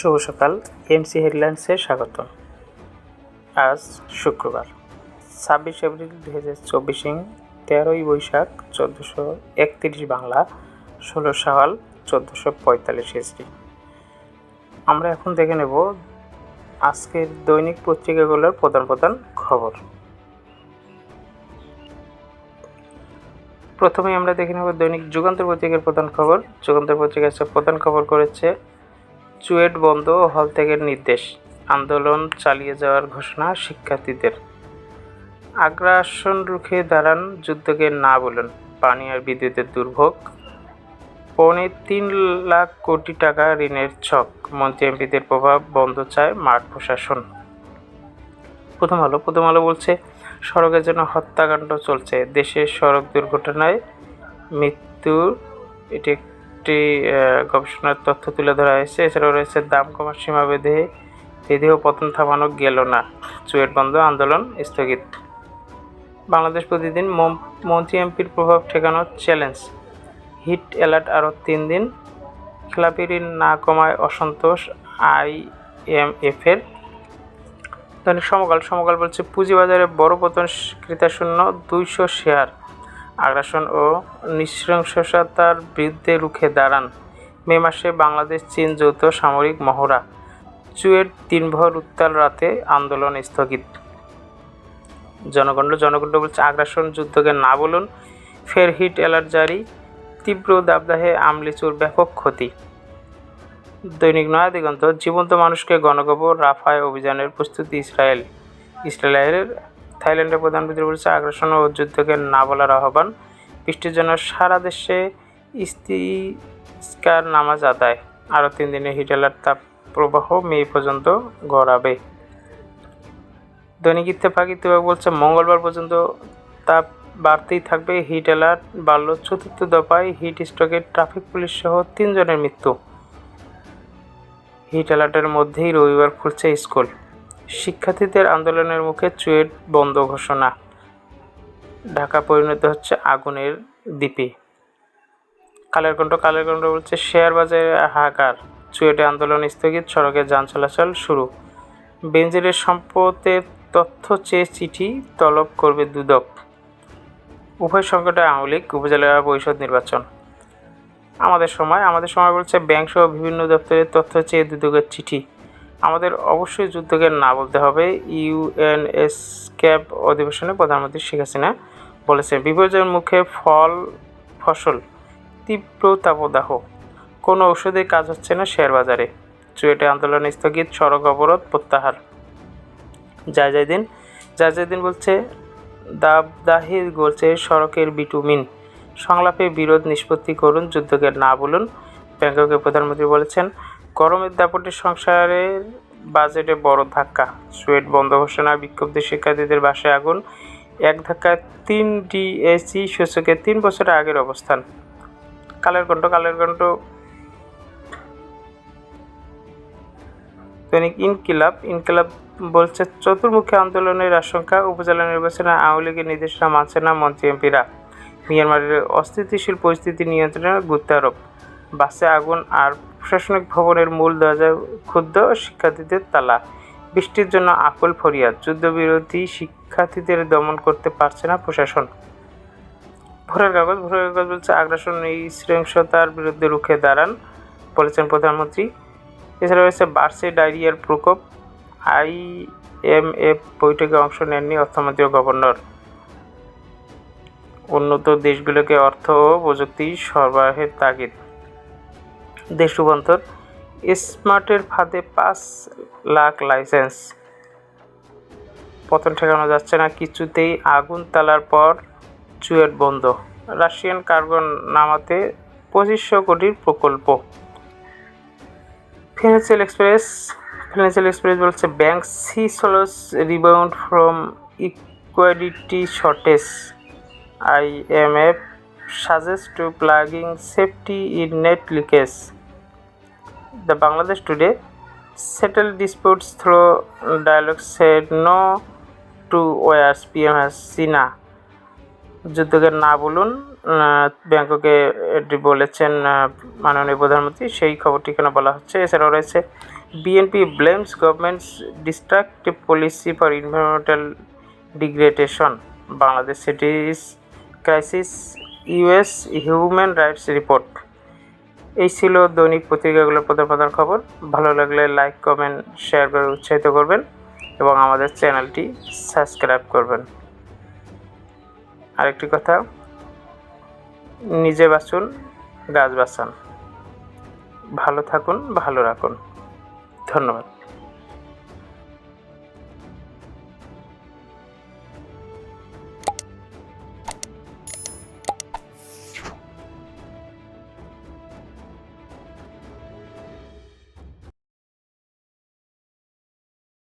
শুভ সকাল এমসি হেডলাইন্সে স্বাগত আজ শুক্রবার, ছাব্বিশ এপ্রিল দু হাজার চব্বিশ তেরোই বৈশাখ চোদ্দোশো একত্রিশ বাংলা, ষোলো সাল চোদ্দোশো পঁয়তাল্লিশ ইসরি আমরা এখন দেখে নেব আজকের দৈনিক পত্রিকাগুলোর প্রধান প্রধান খবর। প্রথমে আমরা দেখে নেব দৈনিক যুগান্তর পত্রিকার প্রধান খবর। যুগান্তর পত্রিকার সব প্রধান খবর করেছে চুয়েট বন্ধ ও হল ত্যাগের নির্দেশ। আন্দোলন চালিয়ে যাওয়ার ঘোষণা শিক্ষার্থীদের। আগ্রাসন রুখে দাঁড়ান যুদ্ধকে না বলুন, পানি আর বিদ্যুতের দুর্ভোগ। পৌনে তিন লাখ কোটি টাকা ঋণের ছক, মন্ত্রী এমপিদের প্রভাব বন্ধ চায় মাঠ প্রশাসন। প্রথম আলো প্রথম আলো বলছে, সড়কের জন্য হত্যাকাণ্ড চলছে। দেশের সড়ক দুর্ঘটনায় মৃত্যুর এটি একটি গবেষণার তথ্য তুলে ধরা হয়েছে। এছাড়াও রয়েছে দাম কমার সীমা বেঁধে বেঁধেও পতন থামানো গেল না। চুয়েট বন্ধ আন্দোলন স্থগিত। বাংলাদেশ প্রতিদিন মন্ত্রী এমপির প্রভাব ঠেকানোর চ্যালেঞ্জ। হিট অ্যালার্ট আরও তিন দিন। খেলাপি ঋণ না কমায় অসন্তোষ আইএমএফের দৈনিক সমকাল সমকাল বলছে, পুঁজিবাজারে বড় পতন ক্রেতাশূন্য দুইশো শেয়ার। আগ্রাসন ও নৃশংসতার বিরুদ্ধে রুখে দাঁড়ান। মে মাসে বাংলাদেশ, চীন যৌথ সামরিক মহড়া চুয়েট দিনভর উত্তাল রাতে আন্দোলন স্থগিত। জনগণ্ড জনগণ্ড বলছে, আগ্রাসন যুদ্ধকে না বলুন, ফের হিট অ্যালার্ট জারি, তীব্র দাবদাহে আমলিচুর ব্যাপক ক্ষতি। দৈনিক নয়া দিগন্ত, জীবন্ত মানুষকে গণকবর, রাফায় অভিযানের প্রস্তুতি ইসরায়েল। ইসরায়েলের থাইল্যান্ডের প্রধানমন্ত্রী বলেছে, আগ্রাসন ও যুদ্ধকে না বলার আহ্বান। বৃষ্টির জন্য সারা দেশে ইস্তিস্কার নামাজ আদায়। আরও তিন দিনে হিট অ্যালার্ট তাপ প্রবাহ মে পর্যন্ত গড়াবে। দৈনিক ইত্তেফাক ইত্তেফাক বলছে, মঙ্গলবার পর্যন্ত তাপ বাড়তেই থাকবে। হিট অ্যালার্ট বাড়ল চতুর্থ দফায়। হিট স্ট্রোকে ট্রাফিক পুলিশ সহ তিনজনের মৃত্যু। হিট অ্যালার্টের মধ্যেই রবিবার খুলছে স্কুল। শিক্ষার্থীদের আন্দোলনের মুখে চুয়েট বন্ধ ঘোষণা। ঢাকা পরিণত হচ্ছে আগুনের দ্বীপে। কালের কণ্ঠ কালের কণ্ঠ বলছে, শেয়ার বাজারে হাহাকার। চুয়েটে আন্দোলন স্থগিত, সড়কে যান চলাচল শুরু। বেঞ্জিরের সম্পদের তথ্য চেয়ে চিঠি তলব করবে দুদক। উভয় সংকটে আওয়ামী লীগ, উপজেলা পরিষদ নির্বাচন। আমাদের সময় আমাদের সময় বলছে ব্যাংক সহ বিভিন্ন দপ্তরের তথ্য চেয়ে দুদকের চিঠি। আমাদের অবশ্যই যুদ্ধকে না বলতে হবে। ইউএনএস ক্যাব অধিবেশনে প্রধানমন্ত্রী শেখ হাসিনা বলেছেন, বিপর্যয়ের মুখে ফল, ফসল, তীব্র তাপদাহ, কোনো ওষুধে কাজ হচ্ছে না শেয়ার বাজারে। চুয়েটে আন্দোলন স্থগিত সড়ক অবরোধ প্রত্যাহার। যায় যায় দিন, যায় যায় দিন বলছে দাবদাহি বলছে সড়কের বিটুমিন। সংলাপে বিরোধ নিষ্পত্তি করুন, যুদ্ধকে না বলুন, ব্যাংককে প্রধানমন্ত্রী বলেছেন গরমের দাপটে সংসারের বাজেটে বড় ধাক্কা। সুয়েট বন্ধ ঘোষণা বিক্ষুব্ধ শিক্ষার্থীদের বাসায় আগুন। এক ধাক্কায় তিন ডিএসি সূচকে তিন বছরের আগের অবস্থান। কালের কণ্ঠ কালের কণ্ঠ। দৈনিক ইনকিলাব ইনকিলাব বলছে, চতুর্মুখী আন্দোলনের আশঙ্কা, উপজেলা নির্বাচনে আওয়ামী লীগের নির্দেশনা মানছে না মন্ত্রী এমপিরা। মিয়ানমারের অস্থিতিশীল পরিস্থিতি নিয়ন্ত্রণে গুরুত্ব আরোপ। বাসে আগুন আর প্রশাসনিক ভবনের মূল দরজায় ক্ষুদ্র শিক্ষার্থীদের তালা। বৃষ্টির জন্য আকুল ফরিয়াদ। যুদ্ধবিরোধী শিক্ষার্থীদের দমন করতে পারছে না প্রশাসন। ভোরের কাগজ ভোরের কাগজ বলছে আগ্রাসন এই সহিংসতার বিরুদ্ধে রুখে দাঁড়ান বলেছেন প্রধানমন্ত্রী। এছাড়া রয়েছে বার্ষে ডায়রিয়ার প্রকোপ। আইএমএফ বৈঠকে অংশ নেননি অর্থমন্ত্রী গভর্নর। উন্নত দেশগুলোকে অর্থ ও প্রযুক্তি সরবরাহের তাগিদ। দেশ রূপান্তর স্মার্টের ফাঁদে পাঁচ লাখ লাইসেন্স। পতন ঠেকানো যাচ্ছে না, কিছুতেই আগুন তালার পর চুয়েট বন্ধ। রাশিয়ান কার্বন নামাতে পঁচিশশো কোটির প্রকল্প। ফিনান্সিয়াল এক্সপ্রেস ফিনান্সিয়াল এক্সপ্রেস বলছে, bank see souls rebound from liquidity shortage. IMF suggest to plugging safety in net leakage. The Bangladesh Today settled disputes through dialogue said no to wars PM has Sina. যুদ্ধকে না বলুন ব্যাংককে এটি বলেছেন মাননীয় প্রধানমন্ত্রী, সেই খবরটি এখানে বলা হচ্ছে এছাড়াও রয়েছে BNP blames government's destructive policy for environmental degradation Bangladesh cities crisis US human rights report এই ছিল দৈনিক পত্রিকাগুলোর প্রধান প্রধান খবর। ভালো লাগলে লাইক কমেন্ট শেয়ার করে উৎসাহিত করবেন এবং আমাদের চ্যানেলটি সাবস্ক্রাইব করবেন। আরেকটি কথা, নিজে বাঁচুন, গাছ বাঁচান। ভালো থাকুন, ভালো রাখুন। ধন্যবাদ।